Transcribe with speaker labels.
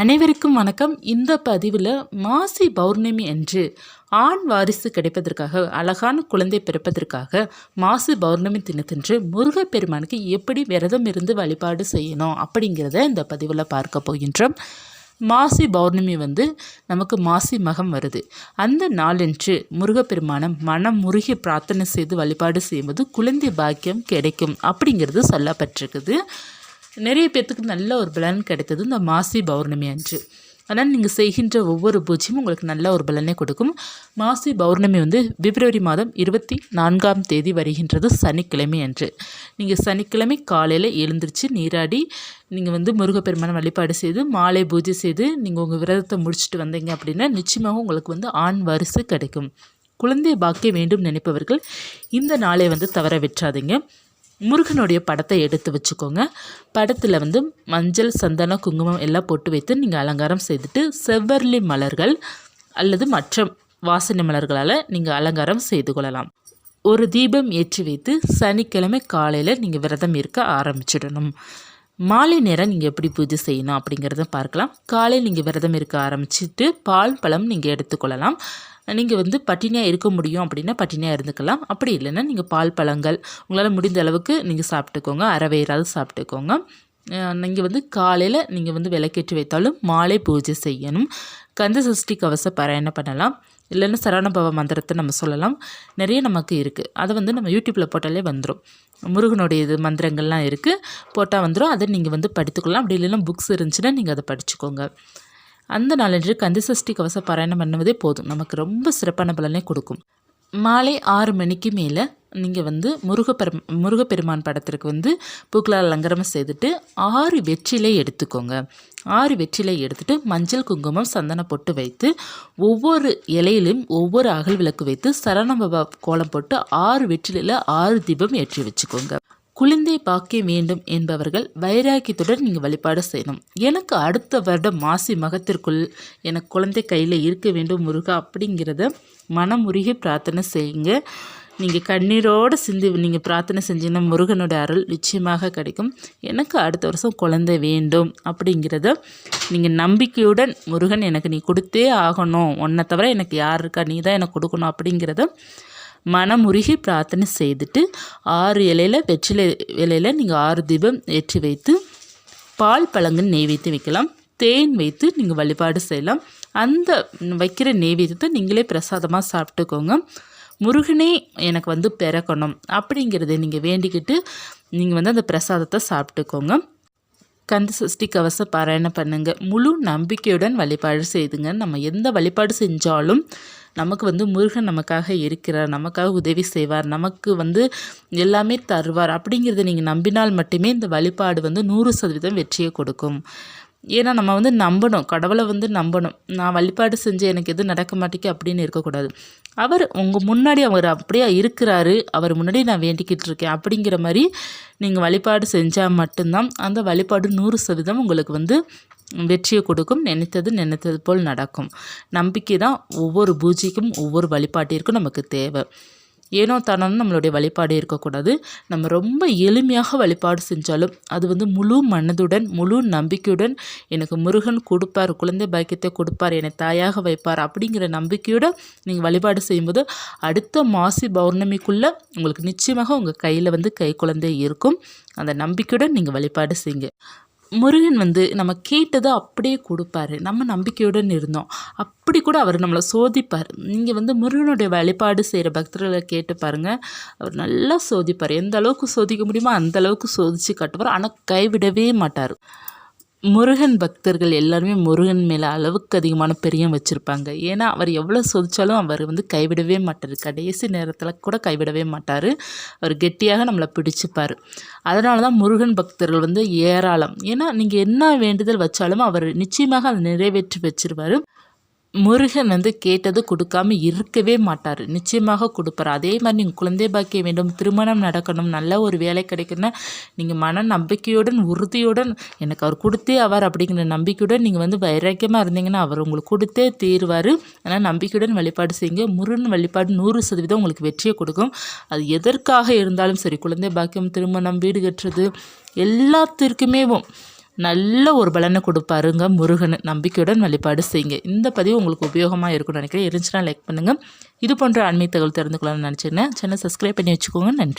Speaker 1: அனைவருக்கும் வணக்கம். இந்த பதிவில் மாசி பௌர்ணமி அன்று ஆண் வாரிசு கிடைப்பதற்காக அழகான குழந்தை பிறப்பதற்காக மாசி பௌர்ணமி தினத்தன்று முருகப்பெருமானுக்கு எப்படி விரதம் இருந்து வழிபாடு செய்யணும் அப்படிங்கிறத இந்த பதிவில் பார்க்க போகின்றோம். மாசி பௌர்ணமி வந்து நமக்கு மாசி மகம் வருது. அந்த நாளன்று முருகப்பெருமானம் மனம் முருகி பிரார்த்தனை செய்து வழிபாடு செய்யும்போது குழந்தை பாக்கியம் கிடைக்கும் அப்படிங்கிறது சொல்லப்பட்டிருக்குது. நிறைய பேர்த்துக்கு நல்ல ஒரு பலன் கிடைத்தது இந்த மாசி பௌர்ணமி அன்று. அதனால் நீங்கள் செய்கின்ற ஒவ்வொரு பூஜையும் உங்களுக்கு நல்ல ஒரு பலனை கொடுக்கும். மாசி பௌர்ணமி வந்து பிப்ரவரி மாதம் இருபத்தி நான்காம் தேதி வருகின்றது சனிக்கிழமை அன்று. நீங்கள் சனிக்கிழமை காலையில் எழுந்திரிச்சு நீராடி நீங்கள் வந்து முருகப்பெருமான வழிபாடு செய்து மாலை பூஜை செய்து நீங்கள் உங்கள் விரதத்தை முடிச்சுட்டு வந்தீங்க அப்படின்னா நிச்சயமாக உங்களுக்கு வந்து ஆண் வரிசை கிடைக்கும். குழந்தை பாக்கிய வேண்டும் நினைப்பவர்கள் இந்த நாளை வந்து தவற விட்டுறாதீங்க. முருகனுடைய படத்தை எடுத்து வச்சுக்கோங்க. படத்தில் வந்து மஞ்சள் சந்தனம் குங்குமம் எல்லாம் போட்டு வைத்து நீங்கள் அலங்காரம் செய்துட்டு செவ்வரளி மலர்கள் அல்லது மற்ற வாசனை மலர்களால் நீங்கள் அலங்காரம் செய்து கொள்ளலாம். ஒரு தீபம் ஏற்றி வைத்து சனிக்கிழமை காலையில் நீங்கள் விரதம் இருக்க ஆரம்பிச்சிடணும். மாலை நேரம் நீங்கள் எப்படி பூஜை செய்யணும் அப்படிங்கிறத பார்க்கலாம். காலை நீங்கள் விரதம் இருக்க ஆரம்பிச்சுட்டு பால் பழம் நீங்கள் எடுத்துக்கொள்ளலாம். நீங்கள் வந்து பட்டினியாக இருக்க முடியும் அப்படின்னா பட்டினியாக இருந்துக்கலாம். அப்படி இல்லைன்னா நீங்கள் பால் பழங்கள் உங்களால் முடிந்த அளவுக்கு நீங்கள் சாப்பிட்டுக்கோங்க. அறவேறாவது சாப்பிட்டுக்கோங்க. நீங்கள் வந்து காலையில் நீங்கள் வந்து விளக்கேற்றி வைத்தாலும் மாலை பூஜை செய்யணும். கந்த சஷ்டி கவச பாராயணம் பண்ணலாம். இல்லைன்னா சரவணபவ மந்திரத்தை நம்ம சொல்லலாம். நிறைய நமக்கு இருக்குது அதை வந்து நம்ம யூடியூப்பில் போட்டாலே வந்துடும் முருகனுடைய இது மந்திரங்கள்லாம் இருக்குது போட்டால் வந்துடும் அதை நீங்கள் வந்து படித்துக்கொள்ளலாம். அப்படி இல்லைன்னா புக்ஸ் இருந்துச்சுன்னா நீங்கள் அதை படிச்சுக்கோங்க. அந்த நாளன்று கந்தசஷ்டி கவச பாராயணம் பண்ணுவதே போதும். நமக்கு ரொம்ப சிறப்பான பலனை கொடுக்கும். மாலை ஆறு மணிக்கு மேலே நீங்கள் வந்து முருகப்பெரு முருகப்பெருமான் படத்திற்கு வந்து பூக்களால் அலங்காரம் செய்துட்டு ஆறு வெற்றிலை எடுத்துக்கோங்க. ஆறு வெற்றிலை எடுத்துட்டு மஞ்சள் குங்குமம் சந்தன பொட்டு வைத்து ஒவ்வொரு இலையிலும் ஒவ்வொரு அகல் விளக்கு வைத்து சரணபபா கோலம் போட்டு ஆறு வெற்றிலையில் ஆறு தீபம் ஏற்றி வச்சுக்கோங்க. குழந்தை பாக்கியம் வேண்டும் என்பவர்கள் வைராக்கியத்துடன் நீங்கள் வழிபாடு செய்யணும். எனக்கு அடுத்த வருடம் மாசி மகத்திற்குள் எனக்கு குழந்தை கையில் இருக்க வேண்டும் முருகா அப்படிங்கிறத மனமுருகி பிரார்த்தனை செய்யுங்க. நீங்கள் கண்ணீரோடு சிந்தி நீங்கள் பிரார்த்தனை செஞ்சீங்கன்னா முருகனோட அருள் நிச்சயமாக கிடைக்கும். எனக்கு அடுத்த வருஷம் குழந்தை வேண்டும் அப்படிங்கிறத நீங்கள் நம்பிக்கையுடன் முருகன் எனக்கு நீ கொடுத்தே ஆகணும். உன்னை தவிர எனக்கு யார் இருக்கா? நீ தான் எனக்கு கொடுக்கணும் அப்படிங்கிறத மனமுருகி பிரார்த்தனை செய்துட்டு ஆறு இலையில் வெற்றிலை இலையில் நீங்கள் ஆறு தீபம் ஏற்றி வைத்து பால் பழங்கள் நெய்வேத்தி வைக்கலாம். தேன் வைத்து நீங்கள் வழிபாடு செய்யலாம். அந்த வைக்கிற நெய்வேத்தியத்தை நீங்களே பிரசாதமாக சாப்பிட்டுக்கோங்க. முருகனே எனக்கு வந்து பிறக்கணும். அப்படிங்கிறத நீங்கள் வேண்டிக்கிட்டு நீங்கள் வந்து அந்த பிரசாதத்தை சாப்பிட்டுக்கோங்க. கந்த சஷ்டி கவச பாராயணம் பண்ணுங்கள் முழு நம்பிக்கையுடன் வழிபாடு செய்துங்க. நம்ம எந்த வழிபாடு செஞ்சாலும் நமக்கு வந்து முருகன் நமக்காக இருக்கிறார். நமக்காக உதவி செய்வார். நமக்கு வந்து எல்லாமே தருவார். அப்படிங்கிறத நீங்கள் நம்பினால் மட்டுமே இந்த வழிபாடு வந்து நூறு சதவீதம் வெற்றியை கொடுக்கும். ஏன்னா நம்ம வந்து நம்பணும் கடவுளை வந்து நம்பணும். நான் வழிபாடு செஞ்சு எனக்கு எதுவும் நடக்க மாட்டேங்க அப்படின்னு இருக்கக்கூடாது. அவர் உங்கள் முன்னாடி அவர் அப்படியே இருக்கிறாரு. அவர் முன்னாடி நான் வேண்டிக்கிட்டு இருக்கேன் அப்படிங்கிற மாதிரி நீங்கள் வழிபாடு செஞ்சால் மட்டும்தான் அந்த வழிபாடு நூறு சதவீதம் உங்களுக்கு வந்து வெற்றியை கொடுக்கும். நினைத்தது நினைத்தது போல் நடக்கும். நம்பிக்கை தான் ஒவ்வொரு பூஜைக்கும் ஒவ்வொரு வழிபாட்டிற்கும் நமக்கு தேவை. ஏனோ தானோன்னு நம்மளுடைய வழிபாடு இருக்கக்கூடாது. நம்ம ரொம்ப எளிமையாக வழிபாடு செஞ்சாலும் அது வந்து முழு மனதுடன் முழு நம்பிக்கையுடன் எனக்கு முருகன் கொடுப்பார் குழந்தை பாக்கியத்தை கொடுப்பார் என்னை தாயாக வைப்பார் அப்படிங்கிற நம்பிக்கையோடு நீங்கள் வழிபாடு செய்யும்போது அடுத்த மாசி பௌர்ணமிக்குள்ளே உங்களுக்கு நிச்சயமாக உங்கள் கையில் வந்து கை குழந்தை இருக்கும். அந்த நம்பிக்கையுடன் நீங்கள் வழிபாடு செய்யுங்க. முருகன் வந்து நம்ம கேட்டதை அப்படியே கொடுப்பாரு. நம்ம நம்பிக்கையுடன் இருந்தோம். அப்படி கூட அவர் நம்மளை சோதிப்பார். நீங்கள் வந்து முருகனுடைய வழிபாடு செய்கிற பக்தர்களை கேட்டு பாருங்கள் அவர் நல்லா சோதிப்பார். எந்த அளவுக்கு சோதிக்க முடியுமோ அந்த அளவுக்கு சோதித்து காட்டுவார். ஆனால் கைவிடவே மாட்டார். முருகன் பக்தர்கள் எல்லாருமே முருகன் மேலே அளவுக்கு அதிகமான பிரியம் வச்சுருப்பாங்க. ஏன்னா அவர் எவ்வளோ சொதிச்சாலும் அவர் வந்து கைவிடவே மாட்டார். கடைசி நேரத்தில் கூட கைவிடவே மாட்டார். அவர் கெட்டியாக நம்மளை பிடிச்சிப்பார். அதனால தான் முருகன் பக்தர்கள் வந்து ஏராளம். ஏன்னா நீங்கள் என்ன வேண்டுதல் வச்சாலும் அவர் நிச்சயமாக அதை நிறைவேற்றி வச்சிருவார். முருகன் வந்து கேட்டது கொடுக்காம இருக்கவே மாட்டார். நிச்சயமாக கொடுப்பார். அதே மாதிரி நீங்கள் குழந்தை பாக்கிய வேண்டும் திருமணம் நடக்கணும் நல்ல ஒரு வேலை கிடைக்கணும்னா நீங்கள் மன நம்பிக்கையுடன் உறுதியுடன் எனக்கு அவர் கொடுத்தே அவர் அப்படிங்கிற நம்பிக்கையுடன் நீங்கள் வந்து வைராக்கியமாக இருந்தீங்கன்னா அவர் உங்களுக்கு கொடுத்தே தீர்வார். ஆனால் நம்பிக்கையுடன் வழிபாடு செய்யுங்க. முருகன் வழிபாடு நூறு சதவீதம் உங்களுக்கு வெற்றியை கொடுக்கும். அது எதற்காக இருந்தாலும் சரி குழந்தை பாக்கியம் திருமணம் வீடு கட்டுறது எல்லாத்திற்குமேவும் நல்ல ஒரு பலனை கொடுப்பாருங்க முருகன். நம்பிக்கையுடன் வழிபாடு செய்யுங்க. இந்த பதிவு உங்களுக்கு உபயோகமாக இருக்கும்னு நினைக்கிறேன். இருந்துச்சுன்னா லைக் பண்ணுங்கள் இது போன்ற ஆன்மீக தகவல் தெரிந்து கொள்ளணும்னு நினச்சிங்கன்னா சேனல் சப்ஸ்கிரைப் பண்ணி வச்சுக்கோங்க. நன்றி.